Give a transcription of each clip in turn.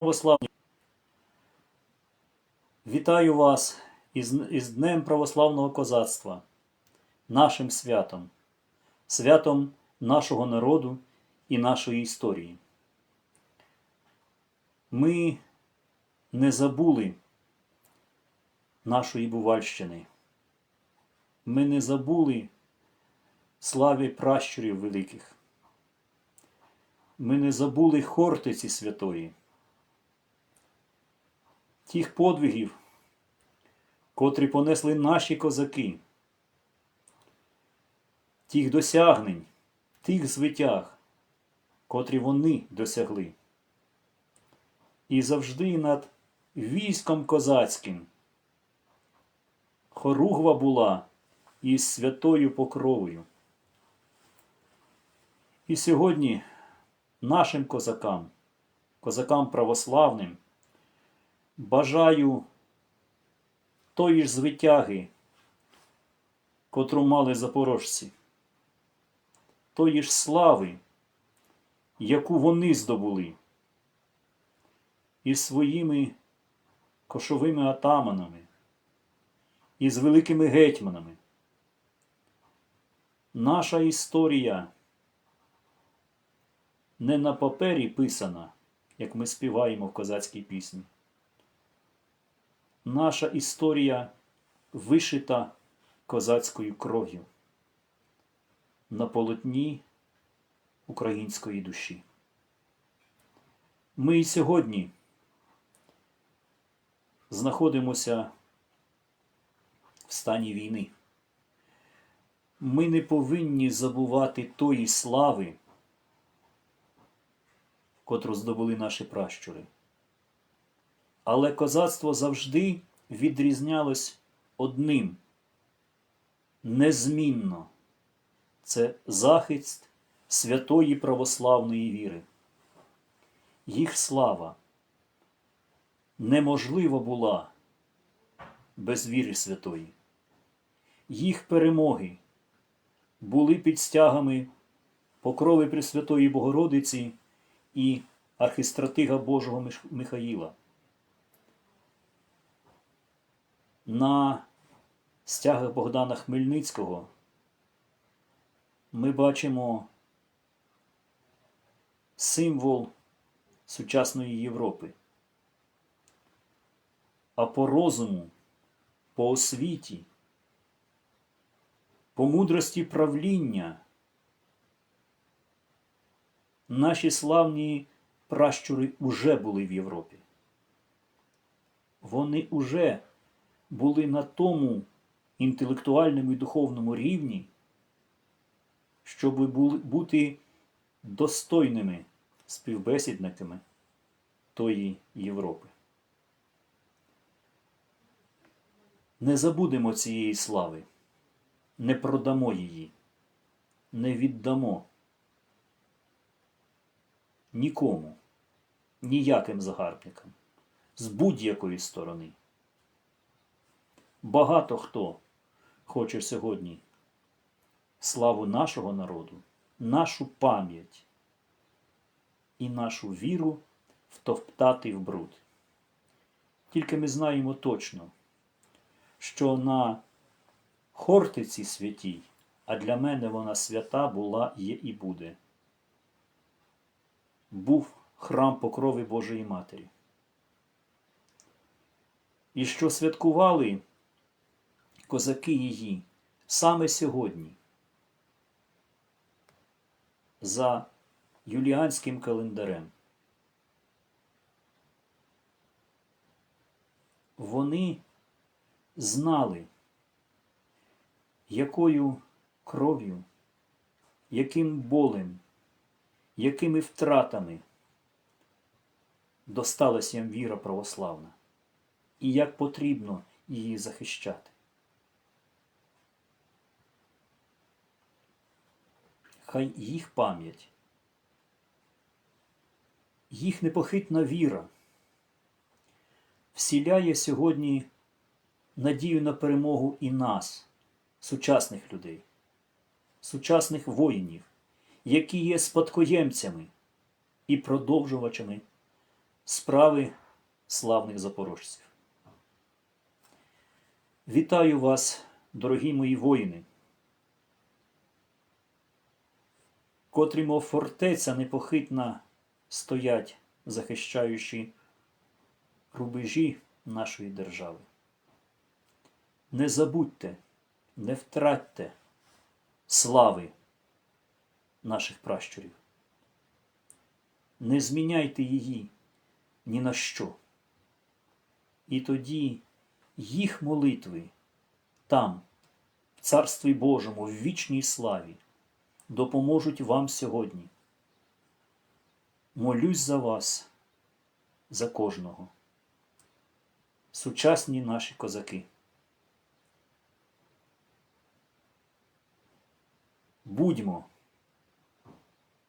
православні. Вітаю вас із, із Днем православного козацтва, нашим святом, святом нашого народу і нашої історії. Ми не забули нашої Бувальщини. Ми не забули слави пращурів великих. Ми не забули Хортиці Святої, тих подвигів, котрі понесли наші козаки, тих досягнень, тих звитяг, котрі вони досягли. І завжди над військом козацьким хоругва була із святою покровою. І сьогодні нашим козакам, козакам православним, бажаю тої ж звитяги, котру мали запорожці, тої ж слави, яку вони здобули, із своїми кошовими атаманами, із великими гетьманами. Наша історія не на папері писана, як ми співаємо в козацькій пісні. Наша історія вишита козацькою кров'ю на полотні української душі. Ми і сьогодні знаходимося в стані війни. Ми не повинні забувати тої слави, котру здобули наші пращури. Але козацтво завжди відрізнялось одним незмінно це захист святої православної віри. Їх слава неможлива була без віри святої. Їх перемоги були під стягами покрови Пресвятої Богородиці і архистратига Божого Михаїла. На стягах Богдана Хмельницького ми бачимо символ сучасної Європи. А по розуму, по освіті, по мудрості правління наші славні пращури уже були в Європі. Вони уже були на тому інтелектуальному і духовному рівні, щоб бути достойними співбесідниками тої Європи. Не забудемо цієї слави, не продамо її, не віддамо нікому, ніяким загарбникам, з будь-якої сторони. Багато хто хоче сьогодні славу нашого народу, нашу пам'ять і нашу віру втоптати в бруд. Тільки ми знаємо точно, що на Хортиці святій, а для мене вона свята була, є і буде був храм покрови Божої Матері. І що святкували козаки її саме сьогодні за юліанським календарем. Вони знали, якою кров'ю, яким болем якими втратами досталась їм віра православна, і як потрібно її захищати. Хай їх пам'ять, їх непохитна віра всіляє сьогодні надію на перемогу і нас, сучасних людей, сучасних воїнів, які є спадкоємцями і продовжувачами справи славних запорожців. Вітаю вас, дорогі мої воїни, котрі, мов фортеця непохитна, стоять, захищаючи рубежі нашої держави. Не забудьте, не втратьте слави наших пращурів. Не зміняйте її ні на що. І тоді їх молитви там, в Царстві Божому, в вічній славі, допоможуть вам сьогодні. Молюсь за вас, за кожного. Сучасні наші козаки. Будьмо,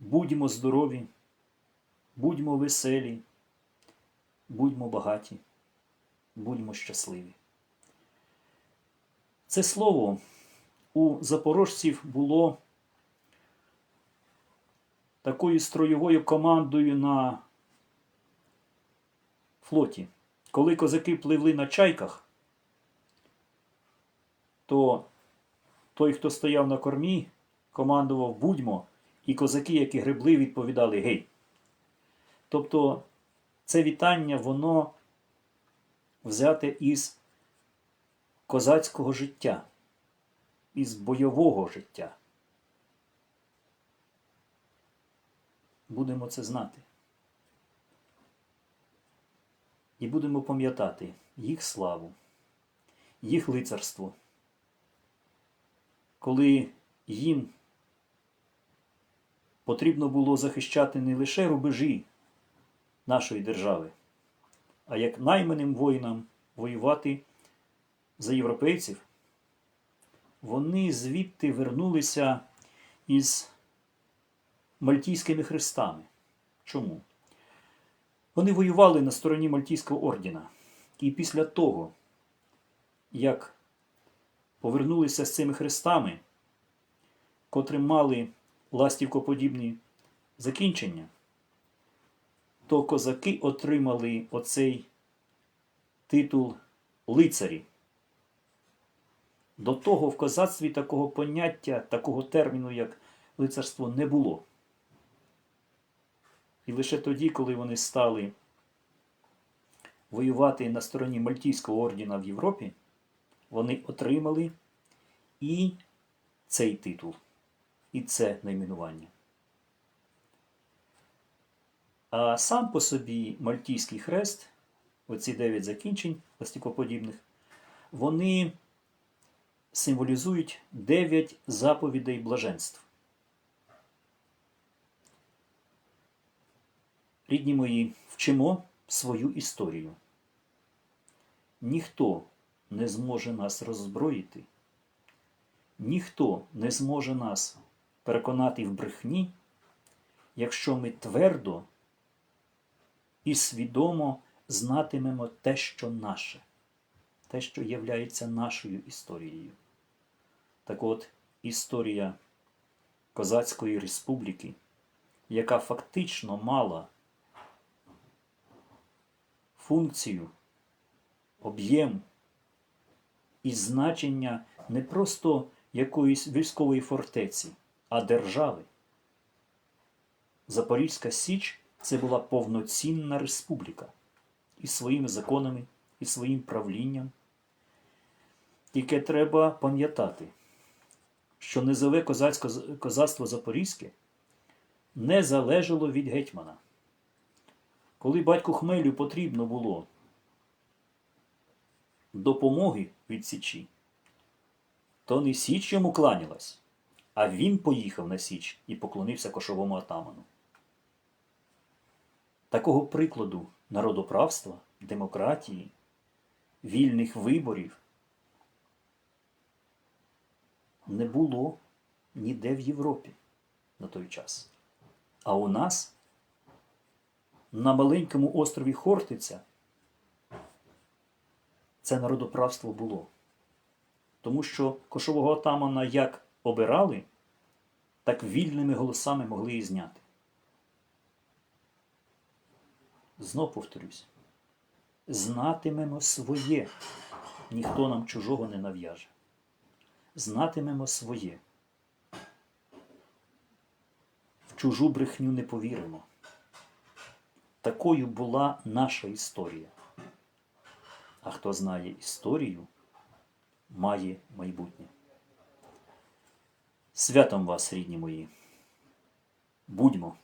будьмо здорові, будьмо веселі, будьмо багаті, будьмо щасливі. Це слово у запорожців було такою строєвою командою на флоті. Коли козаки пливли на чайках, то той, хто стояв на кормі, командував будьмо, і козаки, які гребли, відповідали гей. Тобто це вітання, воно взяте із козацького життя, із бойового життя. Будемо це знати. І будемо пам'ятати їх славу, їх лицарство, коли їм потрібно було захищати не лише рубежі нашої держави, а як найманим воїнам воювати за європейців, вони звідти вернулися із мальтійськими хрестами. Чому? Вони воювали на стороні Мальтійського ордена. І після того, як повернулися з цими хрестами, котрі мали ластівкоподібні закінчення, то козаки отримали оцей титул лицарі. До того в козацтві такого поняття, такого терміну, як лицарство, не було. І лише тоді, коли вони стали воювати на стороні Мальтійського ордена в Європі, вони отримали і цей титул, і це найменування. А сам по собі Мальтійський хрест, оці дев'ять закінчень пластикоподібних, вони символізують дев'ять заповідей блаженств. Рідні мої, вчимо свою історію. Ніхто не зможе нас роззброїти, ніхто не зможе нас переконати в брехні, якщо ми твердо і свідомо знатимемо те, що наше, те, що являється нашою історією. Так от, історія Козацької республіки, яка фактично мала функцію, об'єм і значення не просто якоїсь військової фортеці, а держави. Запорізька Січ це була повноцінна республіка із своїми законами, і своїм правлінням. Тільки треба пам'ятати, що низове козацтво Запорізьке не залежало від гетьмана. Коли батьку Хмелю потрібно було допомоги від Січі, то не Січ йому кланялась, а він поїхав на Січ і поклонився кошовому атаману. Такого прикладу народоправства, демократії, вільних виборів не було ніде в Європі на той час. А у нас на маленькому острові Хортиця це народоправство було. Тому що кошового отамана як обирали, так вільними голосами могли і зняти. Знов повторюсь, знатимемо своє, ніхто нам чужого не нав'яже. Знатимемо своє. В чужу брехню не повіримо. Такою була наша історія. А хто знає історію, має майбутнє. Святом вас, рідні мої. Будьмо.